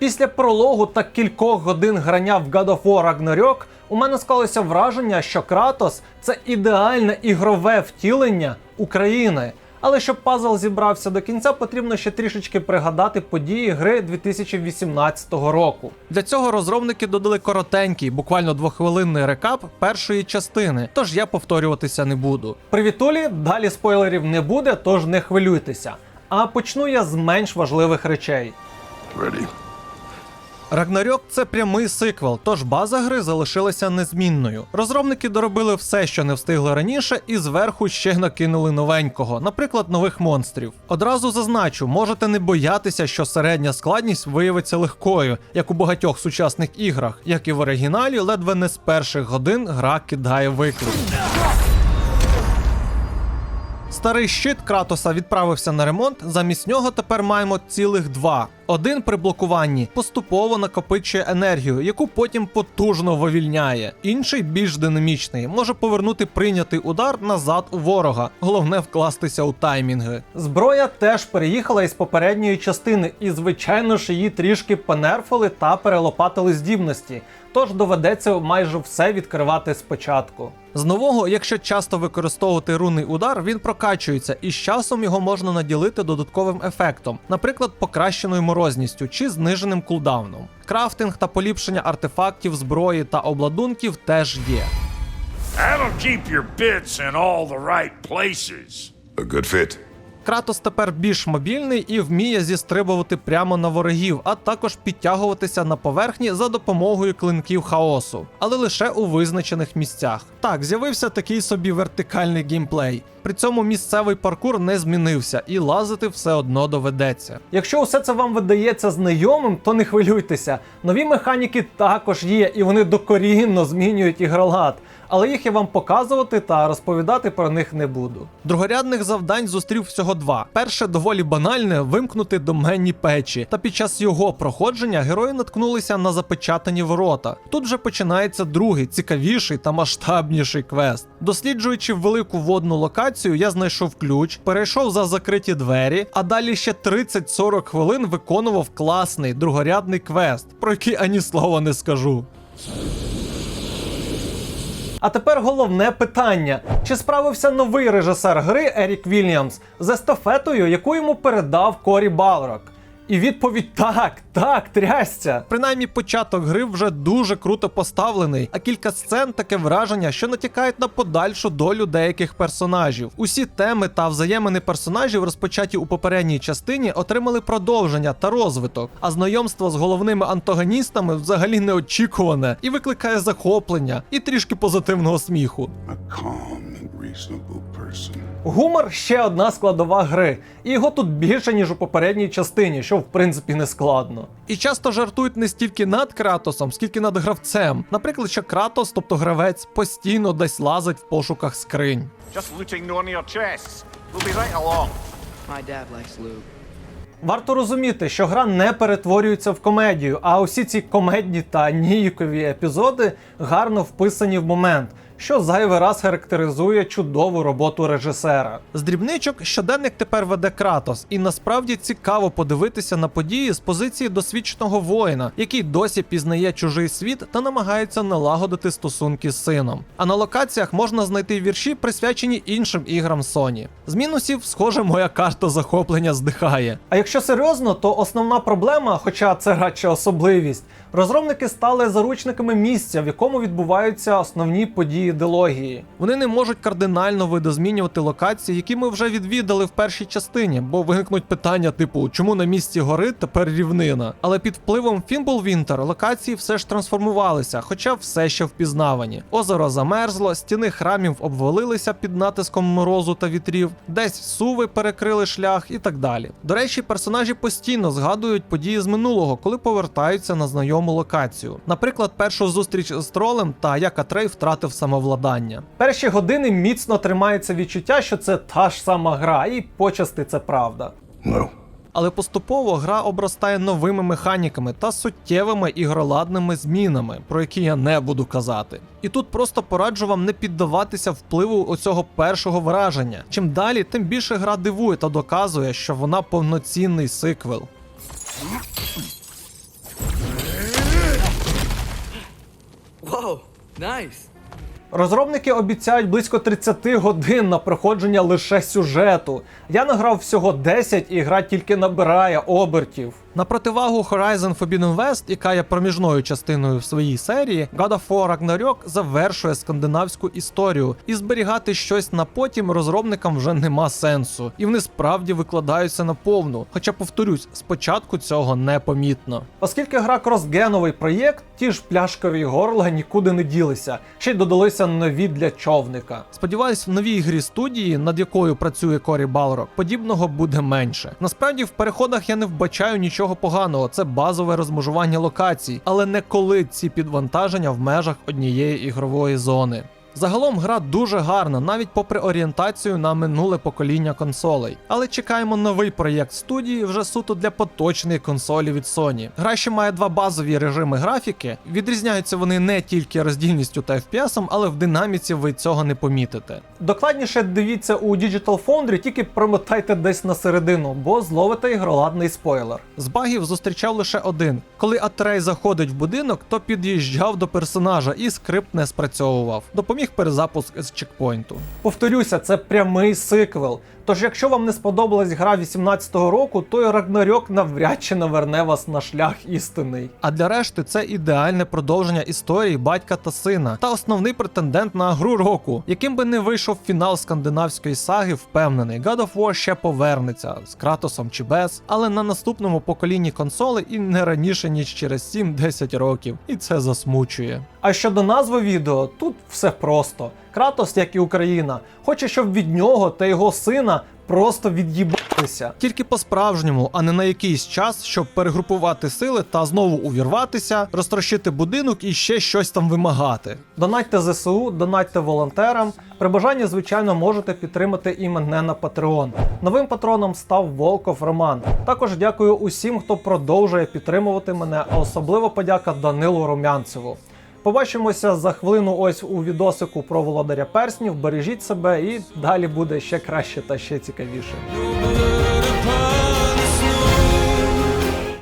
Після прологу та кількох годин грання в God of War Ragnarok у мене склалося враження, що Кратос це ідеальне ігрове втілення України. Але щоб пазл зібрався до кінця, потрібно ще трішечки пригадати події гри 2018 року. Для цього розробники додали коротенький, буквально двохвилинний рекап першої частини, тож я повторюватися не буду. Привітулі, далі спойлерів не буде, тож не хвилюйтеся. А почну я з менш важливих речей. Ready. Рагнарьок це прямий сиквел, тож база гри залишилася незмінною. Розробники доробили все, що не встигли раніше, і зверху ще накинули новенького, наприклад, нових монстрів. Одразу зазначу, можете не боятися, що середня складність виявиться легкою, як у багатьох сучасних іграх, як і в оригіналі, ледве не з перших годин гра кидає виклик. Старий щит Кратоса відправився на ремонт. Замість нього тепер маємо цілих два. Один при блокуванні поступово накопичує енергію, яку потім потужно вивільняє. Інший більш динамічний, може повернути прийнятий удар назад у ворога. Головне вкластися у таймінги. Зброя теж переїхала із попередньої частини, і звичайно ж її трішки понерфили та перелопатили здібності. Тож доведеться майже все відкривати спочатку. З нового, якщо часто використовувати рунний удар, він прокачується, і з часом його можна наділити додатковим ефектом, наприклад, покращеною морозністю чи зниженим кулдауном. Крафтинг та поліпшення артефактів, зброї та обладунків теж є. That'll keep your bits in all the right places. A good fit. Кратос тепер більш мобільний і вміє зістрибувати прямо на ворогів, а також підтягуватися на поверхні за допомогою клинків хаосу, але лише у визначених місцях. Так, з'явився такий собі вертикальний геймплей. При цьому місцевий паркур не змінився, і лазити все одно доведеться. Якщо усе це вам видається знайомим, то не хвилюйтеся. Нові механіки також є, і вони докорінно змінюють ігролад. Але їх я вам показувати та розповідати про них не буду. Другорядних завдань зустрів всього два. Перше доволі банальне вимкнути доменні печі. Та під час його проходження герої наткнулися на запечатані ворота. Тут вже починається другий, цікавіший та масштабніший квест. Досліджуючи велику водну локацію, я знайшов ключ, перейшов за закриті двері, а далі ще 30-40 хвилин виконував класний другорядний квест, про який ані слова не скажу. А тепер головне питання: чи справився новий режисер гри Ерік Вільямс з естафетою, яку йому передав Корі Балрок? І відповідь так, так, трясця. Принаймні, початок гри вже дуже круто поставлений, а кілька сцен таке враження, що натякають на подальшу долю деяких персонажів. Усі теми та взаємини персонажів, розпочаті у попередній частині, отримали продовження та розвиток. А знайомство з головними антагоністами взагалі неочікуване і викликає захоплення і трішки позитивного сміху. Гумор ще одна складова гри, і його тут більше, ніж у попередній частині, що в принципі не складно. І часто жартують не стільки над Кратосом, скільки над гравцем. Наприклад, що Кратос, тобто гравець, постійно десь лазить в пошуках скринь. Just looting one of your chests. We'll be right along. My dad likes loot. Варто розуміти, що гра не перетворюється в комедію, а усі ці комедні та ніякові епізоди гарно вписані в момент. Що зайвий раз характеризує чудову роботу режисера. З дрібничок щоденник тепер веде Кратос, і насправді цікаво подивитися на події з позиції досвідченого воїна, який досі пізнає чужий світ та намагається налагодити стосунки з сином. А на локаціях можна знайти вірші, присвячені іншим іграм Sony. З мінусів, схоже, моя карта захоплення здихає. А якщо серйозно, то основна проблема, хоча це радше особливість, розробники стали заручниками місця, в якому відбуваються основні події дилогії. Вони не можуть кардинально видозмінювати локації, які ми вже відвідали в першій частині, бо виникнуть питання, типу, чому на місці гори тепер рівнина. Але під впливом Fimbulwinter локації все ж трансформувалися, хоча все ще впізнавані. Озеро замерзло, стіни храмів обвалилися під натиском морозу та вітрів, десь суви перекрили шлях і так далі. До речі, персонажі постійно згадують події з минулого, коли повертаються на знайому локацію. Наприклад, першу зустріч з тролем та як Атрей втратив самовладання. Перші години міцно тримається відчуття, що це та ж сама гра, і почасти це правда. No. Але поступово гра обростає новими механіками та суттєвими ігроладними змінами, про які я не буду казати. І тут просто пораджу вам не піддаватися впливу оцього першого враження. Чим далі, тим більше гра дивує та доказує, що вона повноцінний сиквел. Вау, найс! Nice. Розробники обіцяють близько 30 годин на проходження лише сюжету. Я награв всього 10 і гра тільки набирає обертів. На противагу Horizon Forbidden West, яка є проміжною частиною в своїй серії, God of War Ragnarok завершує скандинавську історію, і зберігати щось на потім розробникам вже нема сенсу, і вони справді викладаються на повну. Хоча, повторюсь, спочатку цього непомітно. Оскільки гра кросгеновий проєкт, ті ж пляшкові горла нікуди не ділися, ще й додалися нові для човника. Сподіваюсь, в новій грі студії, над якою працює Корі Балрок, подібного буде менше. Насправді, в переходах я не вбачаю нічого поганого, це базове розмежування локацій, але не коли ці підвантаження в межах однієї ігрової зони. Загалом гра дуже гарна, навіть попри орієнтацію на минуле покоління консолей. Але чекаємо новий проєкт студії вже суто для поточної консолі від Sony. Гра ще має два базові режими графіки. Відрізняються вони не тільки роздільністю та FPS, але в динаміці ви цього не помітите. Докладніше дивіться у Digital Foundry, тільки промотайте десь на середину, бо зловите ігроладний спойлер. З багів зустрічав лише один. Коли Атрей заходить в будинок, то під'їжджав до персонажа і скрипт не спрацьовував. Допоміг перезапуск з чекпоінту. Повторюся, це прямий сиквел. Тож, якщо вам не сподобалась гра 18-го року, то і Рагнарьок навряд чи наверне вас на шлях істинний. А для решти це ідеальне продовження історії батька та сина, та основний претендент на гру року, яким би не вийшов фінал скандинавської саги, впевнений, God of War ще повернеться з Кратосом чи без, але на наступному поколінні консоли і не раніше ніж через 7-10 років, і це засмучує. А щодо назви відео, тут все просто. Кратос, як і Україна, хоче, щоб від нього та його сина просто від'їбатися. Тільки по-справжньому, а не на якийсь час, щоб перегрупувати сили та знову увірватися, розтрощити будинок і ще щось там вимагати. Донатьте ЗСУ, донатьте волонтерам. При бажанні, звичайно, можете підтримати і мене на Patreon. Новим патроном став Волков Роман. Також дякую усім, хто продовжує підтримувати мене, а особливо подяка Данилу Румянцеву. Побачимося за хвилину ось у відосику про володаря перснів. Бережіть себе і далі буде ще краще та ще цікавіше.